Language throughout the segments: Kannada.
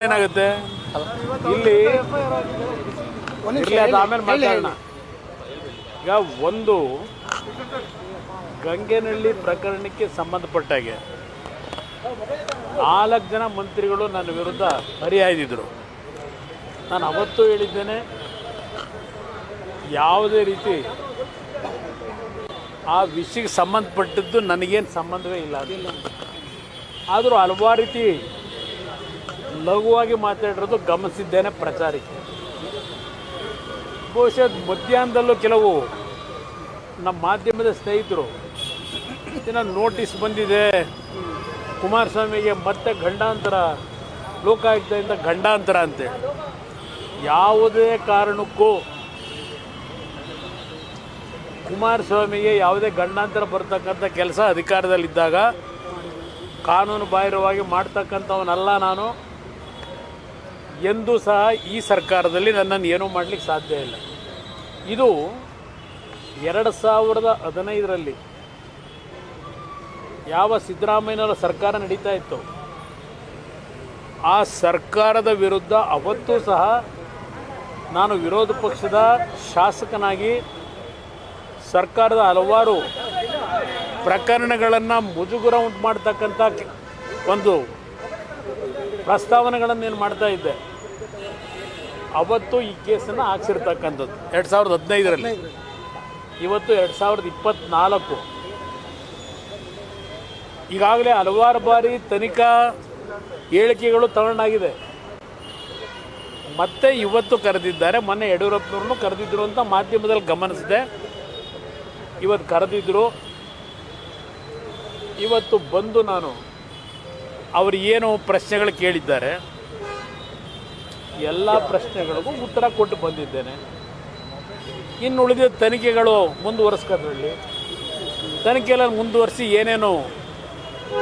ಏನಾಗುತ್ತೆ? ಇಲ್ಲಿ ಇರ್ಲಿ, ಅದು ಆಮೇಲೆ ಮಾತಾಡೋಣ. ಈಗ ಒಂದು ಗಂಗೆನಹಳ್ಳಿ ಪ್ರಕರಣಕ್ಕೆ ಸಂಬಂಧಪಟ್ಟಾಗೆ ನಾಲ್ಕು ಜನ ಮಂತ್ರಿಗಳು ನನ್ನ ವಿರುದ್ಧ ಹರಿಹಾಯ್ದಿದ್ರು ನಾನು ಅವತ್ತು ಹೇಳಿದ್ದೇನೆ ಯಾವುದೇ ರೀತಿ ಆ ವಿಷಯಕ್ಕೆ ಸಂಬಂಧಪಟ್ಟದ್ದು ನನಗೇನು ಸಂಬಂಧವೇ ಇಲ್ಲ ಆದರೂ ಹಲವಾರು ರೀತಿ ಲಘುವಾಗಿ ಮಾತಾಡಿರೋದು ಗಮನಿಸಿದ್ದೇನೆ ಪ್ರಚಾರಕ್ಕೆ. ಬಹುಶಃ ಮಧ್ಯಾಹ್ನದಲ್ಲೂ ಕೆಲವು ನಮ್ಮ ಮಾಧ್ಯಮದ ಸ್ನೇಹಿತರು ದಿನ ನೋಟಿಸ್ ಬಂದಿದೆ. ಕುಮಾರಸ್ವಾಮಿಗೆ ಮತ್ತೆ ಗಂಡಾಂತರ ಲೋಕಾಯುಕ್ತದಿಂದ ಗಂಡಾಂತರ ಅಂತೆ. ಯಾವುದೇ ಕಾರಣಕ್ಕೂ ಕುಮಾರಸ್ವಾಮಿಗೆ ಯಾವುದೇ ಗಂಡಾಂತರ ಬರ್ತಕ್ಕಂಥ ಕೆಲಸ ಅಧಿಕಾರದಲ್ಲಿದ್ದಾಗ ಕಾನೂನು ಬಾಹಿರವಾಗಿ ಮಾಡ್ತಕ್ಕಂಥವನಲ್ಲ ನಾನು. ಎಂದೂ ಸಹ ಈ ಸರ್ಕಾರದಲ್ಲಿ ನನ್ನನ್ನು ಏನೂ ಮಾಡಲಿಕ್ಕೆ ಸಾಧ್ಯ ಇಲ್ಲ. ಇದು ಎರಡು ಸಾವಿರದ ಹದಿನೈದರಲ್ಲಿ ಯಾವ ಸಿದ್ದರಾಮಯ್ಯನವರ ಸರ್ಕಾರ ನಡೀತಾ ಇತ್ತು? ಆ ಸರ್ಕಾರದ ವಿರುದ್ಧ ಅವತ್ತೂ ಸಹ ನಾನು ವಿರೋಧ ಪಕ್ಷದ ಶಾಸಕನಾಗಿ ಸರ್ಕಾರದ ಹಲವಾರು ಪ್ರಕರಣಗಳನ್ನು ಮುಜುಗುರ ಉಂಟು ಮಾಡ್ತಕ್ಕಂಥ ಒಂದು ಪ್ರಸ್ತಾವನೆಗಳನ್ನು ಏನು ಮಾಡ್ತಾ ಇದ್ದೆ. ಅವತ್ತು ಈ ಕೇಸನ್ನು ಹಾಕ್ಸಿರ್ತಕ್ಕಂಥದ್ದು. ಎರಡು ಸಾವಿರದ ಹದಿನೈದರಲ್ಲಿ. ಇವತ್ತು ಎರಡು ಸಾವಿರದ ಇಪ್ಪತ್ತ್ನಾಲ್ಕು ಈಗಾಗಲೇ ಹಲವಾರು ಬಾರಿ ತನಿಖಾ ಹೇಳಿಕೆಗಳು ತಗೊಂಡಾಗಿದೆ. ಮತ್ತೆ ಇವತ್ತು ಕರೆದಿದ್ದಾರೆ, ಮೊನ್ನೆ ಯಡಿಯೂರಪ್ಪನವ್ರನ್ನು ಕರೆದಿದ್ರು ಅಂತ ಮಾಧ್ಯಮದಲ್ಲಿ ಗಮನಿಸಿದೆ. ಇವತ್ತು ಕರೆದಿದ್ರು. ಇವತ್ತು ಬಂದು ನಾನು ಅವರು ಏನು ಪ್ರಶ್ನೆಗಳು ಕೇಳಿದ್ದಾರೆ. ಎಲ್ಲ ಪ್ರಶ್ನೆಗಳಿಗೂ ಉತ್ತರ ಕೊಟ್ಟು ಬಂದಿದ್ದೇನೆ. ಇನ್ನು ಉಳಿದ ತನಿಖೆಗಳು ಮುಂದುವರೆಸ್ಕೋದ್ರಲ್ಲಿ. ತನಿಖೆಲ್ಲ ಮುಂದುವರಿಸಿ ಏನೇನು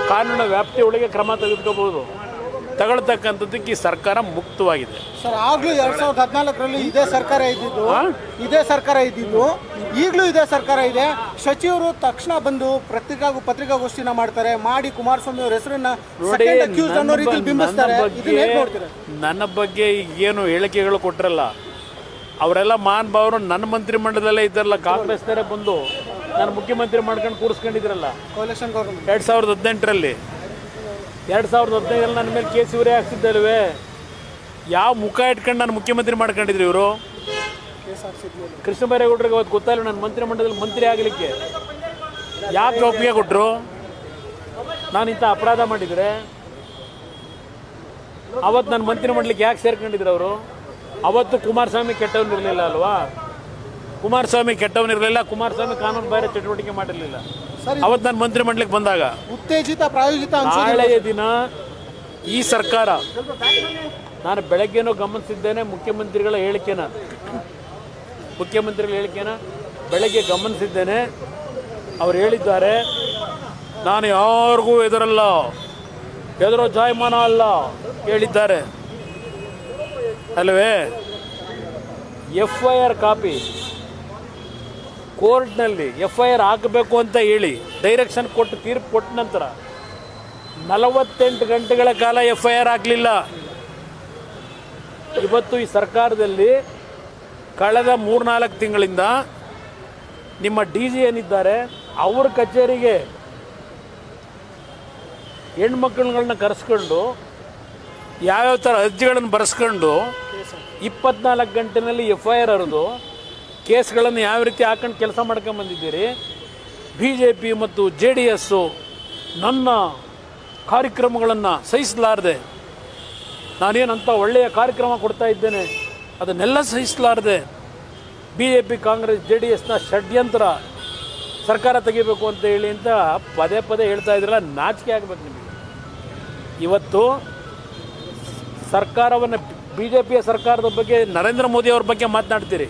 ಕಾನೂನು ವ್ಯಾಪ್ತಿಯೊಳಗೆ ಕ್ರಮ ತೆಗೆದುಕೋಬೋದು ತಗೊಳ್ತಕ್ಕಂಥದ್ದಕ್ಕೆ ಈ ಸರ್ಕಾರ ಮುಕ್ತವಾಗಿದೆ. ಸರ್ ಆಗ್ಲೂ ಎರಡ್ ಸಾವಿರದ ಹದಿನಾಲ್ಕರಲ್ಲಿ ಇದೇ ಸರ್ಕಾರ ಇದ್ದಿದ್ದು? ಇದೇ ಸರ್ಕಾರ ಇದ್ದಿದ್ದು ಈಗಲೂ ಇದೇ ಸರ್ಕಾರ ಇದೆ. ಸಚಿವರು ತಕ್ಷಣ ಬಂದು ಪತ್ರಿಕಾ ಪತ್ರಿಕಾಗೋಷ್ಠಿನ ಮಾಡ್ತಾರೆ ಮಾಡಿ ಕುಮಾರಸ್ವಾಮಿ ಅವ್ರ ಹೆಸರನ್ನ ನೋಡಿ second accused ಅನ್ನೋ ನನ್ನ ರೀತಿಲಿ ಬಗ್- ಬಿಂಬಿಸ್ತಾರೆ. ನನ್ನ ಇದನ್ನ ಹೇಗ್ ಬಗ್ಗೆ ನನ್ನ ಬಗ್ಗೆ ಏನು ಹೇಳಿಕೆಗಳು ಕೊಟ್ಟರಲ್ಲ ಅವರೆಲ್ಲ ಮಾನ್ ಭಾವರು ನನ್ನ ಮಂತ್ರಿಮಂಡಲದಲ್ಲೇ ಇದ್ದಾರಲ್ಲ ಕಾಂಗ್ರೆಸ್ನವರೇ ಬಂದು ನಾನು ಮುಖ್ಯಮಂತ್ರಿ ಮಾಡ್ಕೊಂಡು ಕೂರಿಸ್ಕೊಂಡಿದ್ರಲ್ಲ. ಎರಡ್ ಗೌರ್ಮೆಂಟ್ ಎರಡು ಸಾವಿರದ ಹದಿನೆಂಟರಲ್ಲಿ ಎರಡು ಸಾವಿರದ ಹದಿನೈದರಲ್ಲಿ ನನ್ನ ಮೇಲೆ ಕೇಸ್ ಇವರೇ ಹಾಕ್ಸಿದ್ದಲ್ವೇ? ಯಾವ ಮುಖ ಇಟ್ಕೊಂಡು ನಾನು ಮುಖ್ಯಮಂತ್ರಿ ಮಾಡ್ಕೊಂಡಿದ್ರು ಇವರು? ಕೃಷ್ಣ ಬೈರೇಗೌಡರಿಗೆ ಅವತ್ತು ಗೊತ್ತಾಯಿಲ್ಲ ನನ್ನ ಮಂತ್ರಿಮಂಡಲದಲ್ಲಿ ಮಂತ್ರಿ ಆಗಲಿಕ್ಕೆ. ಯಾಕೆ ಒಪ್ಪಿಗೆ ಕೊಟ್ಟರು ನಾನು ಇಂಥ ಅಪರಾಧ ಮಾಡಿದರೆ? ಅವತ್ತು ನನ್ನ ಮಂತ್ರಿಮಂಡಲಕ್ಕೆ ಯಾಕೆ ಸೇರ್ಕೊಂಡಿದ್ರು ಅವರು? ಅವತ್ತು ಕುಮಾರಸ್ವಾಮಿ ಕೆಟ್ಟವನಿರಲಿಲ್ಲ ಅಲ್ವಾ? ಕುಮಾರಸ್ವಾಮಿ ಕೆಟ್ಟವನಿರಲಿಲ್ಲ ಕುಮಾರಸ್ವಾಮಿ ಕಾನೂನು ಬಾಹಿರ ಚಟುವಟಿಕೆ ಮಾಡಿರಲಿಲ್ಲ. ಅವತ್ತು ನಾನು ಮಂತ್ರಿಮಂಡಲಕ್ಕೆ ಬಂದಾಗ ಉತ್ತೇಜಿತ ಪ್ರಾಯೋಜಿತ ಹಳೆಯ ನಾಳೆಯ ದಿನ ಈ ಸರ್ಕಾರ ನಾನು ಬೆಳಗ್ಗೆನೂ ಗಮನಿಸಿದ್ದೇನೆ ಮುಖ್ಯಮಂತ್ರಿಗಳ ಹೇಳಿಕೆನ. ಮುಖ್ಯಮಂತ್ರಿಗಳ ಹೇಳಿಕೆನ ಬೆಳಗ್ಗೆ ಗಮನಿಸಿದ್ದೇನೆ. ಅವ್ರು ಹೇಳಿದ್ದಾರೆ ನಾನು ಯಾರಿಗೂ ಎದುರಲ್ಲ ಎದುರೋ ಜಾಯಮಾನ ಅಲ್ಲ ಹೇಳಿದ್ದಾರೆ. ಅಲ್ವೇ? F I R copy. ಕೋರ್ಟ್ನಲ್ಲಿ ಎಫ್ ಐ ಆರ್ ಹಾಕಬೇಕು ಅಂತ ಹೇಳಿ ಡೈರೆಕ್ಷನ್ ಕೊಟ್ಟು ತೀರ್ಪು ಕೊಟ್ಟ ನಂತರ ನಲವತ್ತೆಂಟು ಗಂಟೆಗಳ ಕಾಲ ಎಫ್ ಐ ಆರ್ ಆಗಲಿಲ್ಲ. ಇವತ್ತು ಈ ಸರ್ಕಾರದಲ್ಲಿ ಕಳೆದ ಮೂರ್ನಾಲ್ಕು ತಿಂಗಳಿಂದ ನಿಮ್ಮ ಡಿ ಜಿ ಏನಿದ್ದಾರೆ, ಅವ್ರ ಕಚೇರಿಗೆ ಹೆಣ್ಮಕ್ಳುಗಳನ್ನ ಕರೆಸ್ಕೊಂಡು ಯಾವ್ಯಾವ ಥರ ಅರ್ಜಿಗಳನ್ನು ಬರೆಸ್ಕೊಂಡು ಇಪ್ಪತ್ನಾಲ್ಕು ಗಂಟೆನಲ್ಲಿ ಎಫ್ ಐ ಆರ್ ಹರಿದು ಕೇಸ್ಗಳನ್ನು ಯಾವ ರೀತಿ ಹಾಕೊಂಡು ಕೆಲಸ ಮಾಡ್ಕೊಂಬಂದಿದ್ದೀರಿ ಬಿ ಜೆ ಪಿ ಮತ್ತು ಜೆ ಡಿ ಎಸ್ಸು ನನ್ನ ಕಾರ್ಯಕ್ರಮಗಳನ್ನು ಸಹಿಸಲಾರದೆ, ನಾನೇನಂತ ಒಳ್ಳೆಯ ಕಾರ್ಯಕ್ರಮ ಕೊಡ್ತಾ ಇದ್ದೇನೆ, ಅದನ್ನೆಲ್ಲ ಸಹಿಸಲಾರದೆ B J P Congress J D ಎಸ್ನ ಷಡ್ಯಂತ್ರ ಸರ್ಕಾರ ತೆಗಿಬೇಕು ಅಂತ ಹೇಳಿ ಅಂತ ಪದೇ ಪದೇ ಹೇಳ್ತಾ ಇದ್ರಲ್ಲ, ನಾಚಿಕೆ ಆಗಬೇಕು ನಿಮಗೆ. ಇವತ್ತು ಸರ್ಕಾರವನ್ನು ಬಿ ಜೆ ಪಿಯ ಸರ್ಕಾರದ ಬಗ್ಗೆ ನರೇಂದ್ರ ಮೋದಿ ಅವ್ರ ಬಗ್ಗೆ ಮಾತನಾಡ್ತೀರಿ.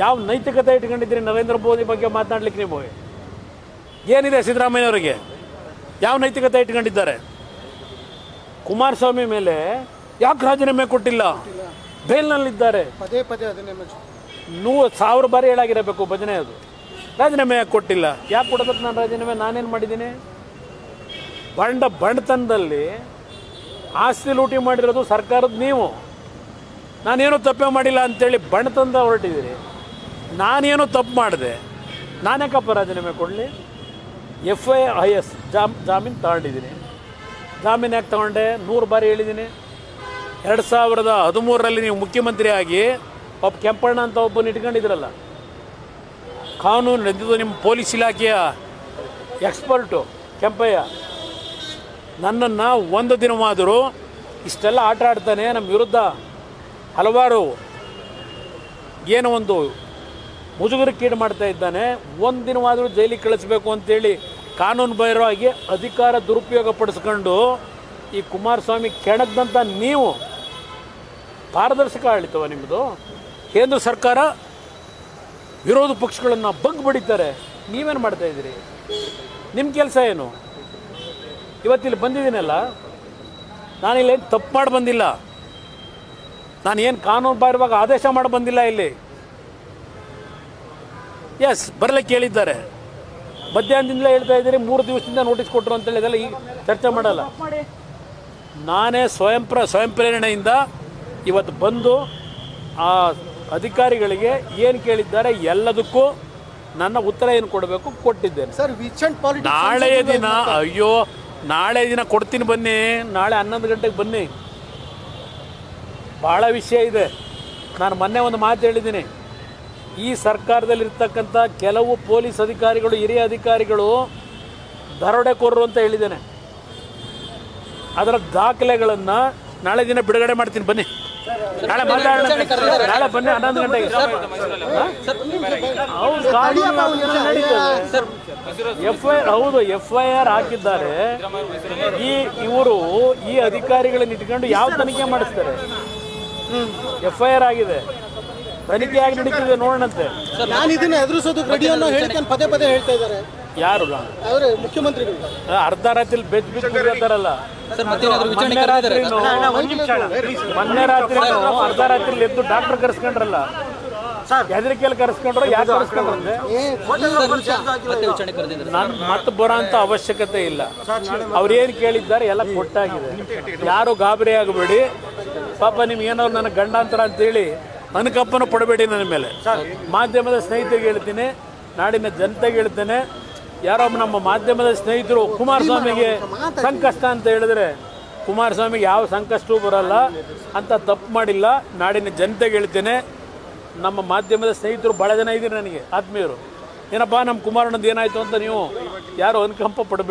ಯಾವ ನೈತಿಕತೆ ಇಟ್ಕೊಂಡಿದ್ದೀರಿ ನರೇಂದ್ರ ಮೋದಿ ಬಗ್ಗೆ ಮಾತನಾಡ್ಲಿಕ್ಕೆ ನೀವು? ಏನಿದೆ ಸಿದ್ದರಾಮಯ್ಯನವರಿಗೆ? ಯಾವ ನೈತಿಕತೆ ಇಟ್ಕೊಂಡಿದ್ದಾರೆ? ಕುಮಾರಸ್ವಾಮಿ ಮೇಲೆ ಯಾಕೆ ರಾಜೀನಾಮೆ ಕೊಟ್ಟಿಲ್ಲ? ಬೇಲ್ನಲ್ಲಿದ್ದಾರೆ ಪದೇ ಪದೇ ಅದನ್ನೇ mention. ನೂ ಸಾವಿರ ಬಾರಿ ಹೇಳಾಗಿರಬೇಕು ಭಜನೆ ಅದು. ರಾಜೀನಾಮೆ ಯಾಕೆ ಕೊಟ್ಟಿಲ್ಲ? ಯಾಕೆ ಕೊಡಬೇಕು ನಾನು ರಾಜೀನಾಮೆ? ನಾನೇನು ಮಾಡಿದ್ದೀನಿ? ಬಂಡ ಬಂಡತನದಲ್ಲಿ ಆಸ್ತಿ ಲೂಟಿ ಮಾಡಿರೋದು ಸರ್ಕಾರದ ನೀವು. ನಾನೇನು ತಪ್ಪೇ ಮಾಡಿಲ್ಲ ಅಂತೇಳಿ ಬಣ್ಣತಂದ ಹೊರಟಿದ್ದೀರಿ. ನಾನೇನು ತಪ್ಪು ಮಾಡಿದೆ. ನಾನ್ಯಾಕಪ್ಪ ರಾಜೀನಾಮೆ ಕೊಡಲಿ? ಎಫ್ ಐ ಐ ಎಸ್ ಜಾಮ್, ಜಾಮೀನು ತಗೊಂಡಿದ್ದೀನಿ. ಜಾಮೀನು ಯಾಕೆ ತಗೊಂಡೆ? ನೂರು ಬಾರಿ ಹೇಳಿದ್ದೀನಿ. ಎರಡು ಸಾವಿರದ ಹದಿಮೂರರಲ್ಲಿ ನೀವು ಮುಖ್ಯಮಂತ್ರಿ ಆಗಿ ಒಬ್ಬ ಕೆಂಪಣ್ಣ ಅಂತ ಒಬ್ಬನ ಇಟ್ಕೊಂಡಿದ್ರಲ್ಲ. ಕಾನೂನು ನಡೆದಿದ್ದು ನಿಮ್ಮ ಪೊಲೀಸ್ ಇಲಾಖೆಯ ಎಕ್ಸ್ಪರ್ಟು ಕೆಂಪಯ್ಯ. ನನ್ನನ್ನು ಒಂದು ದಿನವಾದರೂ ಇಷ್ಟೆಲ್ಲ ಆಟ ಆಡ್ತಾನೆ. ನಮ್ಮ ವಿರುದ್ಧ ಹಲವಾರು ಏನೋ ಒಂದು ಮುಜುಗರಕ್ಕೀಡು ಮಾಡ್ತಾ ಇದ್ದಾನೆ. ಒಂದು ದಿನವಾದರೂ ಜೈಲಿಗೆ ಕಳಿಸ್ಬೇಕು ಅಂತೇಳಿ ಕಾನೂನು ಬಾಹಿರವಾಗಿ ಅಧಿಕಾರ ದುರುಪಯೋಗ ಪಡಿಸ್ಕೊಂಡು ಈ ಕುಮಾರಸ್ವಾಮಿ ಕೆಣಕ್ದಂಥ ನೀವು ಪಾರದರ್ಶಕ ಆಳಿತವ ನಿಮ್ಮದು ಕೇಂದ್ರ ಸರ್ಕಾರ ವಿರೋಧ ಪಕ್ಷಗಳನ್ನು ಬಗ್ ಬಡಿತಾರೆ. ನೀವೇನು ಮಾಡ್ತಾ ಇದ್ದೀರಿ? ನಿಮ್ಮ ಕೆಲಸ ಏನು? ಇವತ್ತಿಲ್ಲಿ ಬಂದಿದ್ದೀನಲ್ಲ? ನಾನಿಲ್ಲೇನು ತಪ್ಪು ಮಾಡಿ ಬಂದಿಲ್ಲ? ನಾನು ಏನು ಕಾನೂನು ಬಾಹಿರವಾಗಿ ಆದೇಶ ಮಾಡಿ ಬಂದಿಲ್ಲ ಇಲ್ಲಿ? ಎಸ್ ಬರಲಿಕ್ಕೆ ಕೇಳಿದ್ದಾರೆ. ಮಧ್ಯಾಹ್ನದಿಂದಲೇ ಹೇಳ್ತಾ ಇದ್ದೀರಿ ಮೂರು ದಿವಸದಿಂದ ನೋಟಿಸ್ ಕೊಟ್ಟರು ಅಂತೇಳಿ ಇದೆಲ್ಲ ಈಗ ಚರ್ಚೆ ಮಾಡಲ್ಲ. ನಾನೇ ಸ್ವಯಂ ಪ್ರ ಸ್ವಯಂ ಪ್ರೇರಣೆಯಿಂದ ಇವತ್ತು ಬಂದು ಆ ಅಧಿಕಾರಿಗಳಿಗೆ ಏನು ಕೇಳಿದ್ದಾರೆ ಎಲ್ಲದಕ್ಕೂ ನನ್ನ ಉತ್ತರ ಏನು ಕೊಡಬೇಕು ಕೊಟ್ಟಿದ್ದೇನೆ. ಸರ್ ವಿಚ್ ಪಾಲಿಟಿ ನಾಳೆ ನಾಳೆಯ ದಿನ ಅಯ್ಯೋ ನಾಳೆ ದಿನ ಕೊಡ್ತೀನಿ ಬನ್ನಿ ನಾಳೆ ಹನ್ನೊಂದು ಗಂಟೆಗೆ ಬನ್ನಿ. ಭಾಳ ವಿಷಯ ಇದೆ. ನಾನು ಮೊನ್ನೆ ಒಂದು ಮಾತು ಹೇಳಿದ್ದೀನಿ. ಈ ಸರ್ಕಾರದಲ್ಲಿರ್ತಕ್ಕಂಥ ಕೆಲವು ಪೊಲೀಸ್ ಅಧಿಕಾರಿಗಳು ಹಿರಿಯ ಅಧಿಕಾರಿಗಳು ದರೋಡೆಕೋರರು ಅಂತ ಹೇಳಿದ್ದೇನೆ. ಅದರ ದಾಖಲೆಗಳನ್ನು ನಾಳೆ ದಿನ ಬಿಡುಗಡೆ ಮಾಡ್ತೀನಿ. ಬನ್ನಿ. ನಾಳೆ ಮಾತಾಡೋಣ ನಾಳೆ ಬನ್ನಿ ಹನ್ನೊಂದು ಗಂಟೆಗೆ. ಹಾ? ಹೌದು ಕಾನೂನು ಎಫ್ ಐ ಆರ್ ಹೌದು ಎಫ್ ಐ ಆರ್ ಹಾಕಿದ್ದಾರೆ. ಈ ಇವರು ಈ ಅಧಿಕಾರಿಗಳನ್ನ ಇಟ್ಕೊಂಡು ಯಾವ ತನಿಖೆ ಮಾಡಿಸ್ತಾರೆ? ಎಫ್ ಐ ಆರ್ ಆಗಿದೆ. ತನಿಖೆ ಆಗಿ ನಡೀತಿದೆ ನೋಡೋಣಂತೆ ನಾನು ಇದನ್ನ ಎದುರಿಸೋದು ರೆಡಿ ಅನ್ನೋ ಪದೇ ಪದೇ ಹೇಳ್ತಾ ಇದ್ದಾರೆ ಯಾರು? ಅವರೇ ಮುಖ್ಯಮಂತ್ರಿಗಳು ಅರ್ಧ ರಾತ್ರಿ ಬೆಚ್ಚ ಬಿಟ್ಟಿರ್ತಾರಲ್ಲ ಕುಡಿಯೋತಾರಲ್ಲ ಸರ್ ಮತ್ತೇನಾದ್ರು ವಿಚಾರಣೆ ಮೊನ್ನೆ ರಾತ್ರಿ ಅರ್ಧ ರಾತ್ರಿ ಎದ್ದು ಡಾಕ್ಟರ್ ಕರೆಸ್ಕೊಂಡ್ರಲ್ಲ ಹೆದರಿಕೆಯಲ್ಲಿ ಕರೆಸ್ಕೊಂಡ್ರೆ ಯಾಕೆ ಕರೆಸ್ಕೊಂಡ್ರೆ ನಾನು ಮತ್ತೆ ಬರೋ ಅಂತ ಅವಶ್ಯಕತೆ ಇಲ್ಲ ಅವ್ರೇನ್ ಏನು ಕೇಳಿದ್ದಾರೆ ಎಲ್ಲ ಕೊಟ್ಟಾಗಿದೆ ಯಾರು ಗಾಬರಿ ಆಗಬೇಡಿ ಪಾಪ ನಿಮ್ಗೆ ಏನಾದ್ರು ನನ್ನ ಗಂಡಾಂತರ ಅಂತೇಳಿ ಅನುಕಂಪನ ಪಡಬೇಡಿ ನನ್ನ ಮೇಲೆ. ಮಾಧ್ಯಮದ ಸ್ನೇಹಿತರಿಗೆ ಹೇಳ್ತೀನಿ, ನಾಡಿನ ಜನತೆಗೆ ಹೇಳ್ತೇನೆ, ಯಾರೋ ನಮ್ಮ ಮಾಧ್ಯಮದ ಸ್ನೇಹಿತರು ಕುಮಾರಸ್ವಾಮಿಗೆ ಸಂಕಷ್ಟ ಅಂತ ಹೇಳಿದ್ರೆ, ಕುಮಾರಸ್ವಾಮಿಗೆ ಯಾವ ಸಂಕಷ್ಟವೂ ಬರಲ್ಲ, ಅಂತ ತಪ್ಪು ಮಾಡಿಲ್ಲ. ನಾಡಿನ ಜನತೆಗೆ ಹೇಳ್ತೇನೆ, ನಮ್ಮ ಮಾಧ್ಯಮದ ಸ್ನೇಹಿತರು ಭಾಳ ಜನ ಇದ್ದೀರಿ ನನಗೆ, ಆತ್ಮೀಯರು. ಏನಪ್ಪ, ನಮ್ಮ ಕುಮಾರಣ್ಣದ ಏನಾಯಿತು ಅಂತ ನೀವು ಯಾರು ಅನುಕಂಪ ಪಡಬೇಡಿ.